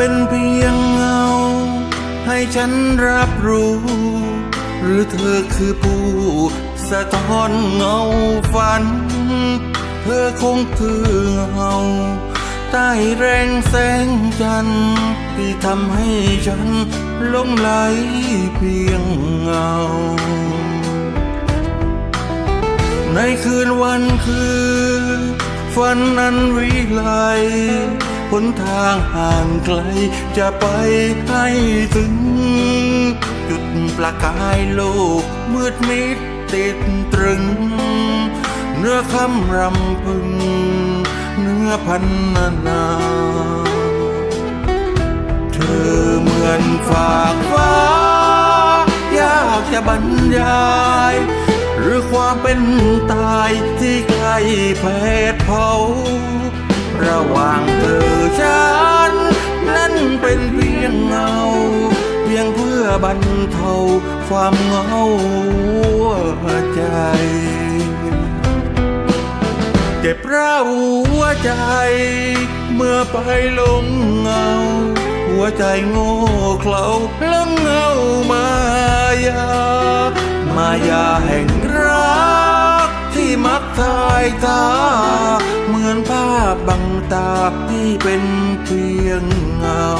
ป็นเพียงเงา ให้ฉันรับรู้ หรือเธอคือผู้ สะท้อนเงาฝัน เธอคงคือเงาใต้แรงแสงจันทร์ที่ทำให้ฉันหลงไหลเพียงเงา ในคืนวันคืนฝันนั้นวิไล หนทางห่างไกล จะไปให้ถึง จุดประกายโลก มืดมิดติดตรึง เนื้อคำรำพึง เนื้อพันนานาเธอเหมือนฝากฟ้า ยากจะบรรยายหรือความเป็นตายที่ใกล้แผดเผา ระหว่างเธอฉัน นั้นเป็นเพียงเงา เพียงเพื่อบรรเทาความเหงาหัวใจเจ็บร้าหัวใจ เมื่อไปหลงเงา หัวใจโง่เขลาหลงเงามายามายาแห่งายตา เหมือนภาพบังตาที่เป็นเพียงเงา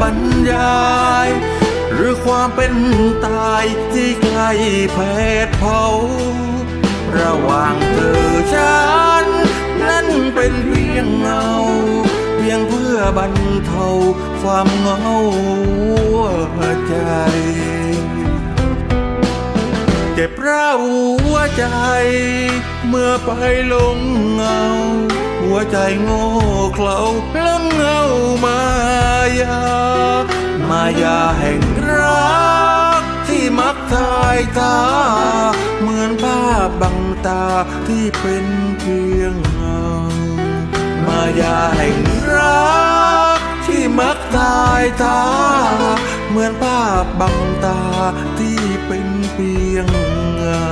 บรรยาย หรือความเป็นตายที่ใกล้เผดเผา ระหว่างเธอฉัน นั้นเป็นเพียงเงา เพียงเพื่อบรรเทาความเหงา จ็บร้าวหัวใจ เมื่อไปหลงเงา หัวใจโง่เขลาหลงเงามายา มายาแห่งรัก ที่มักทายตา เหมือนภาพบังตาที่เป็นเพียงเงามายาแห่งรัก ที่มักทายตา เหมือนภาพบังตาที่เป็นเพียงเงา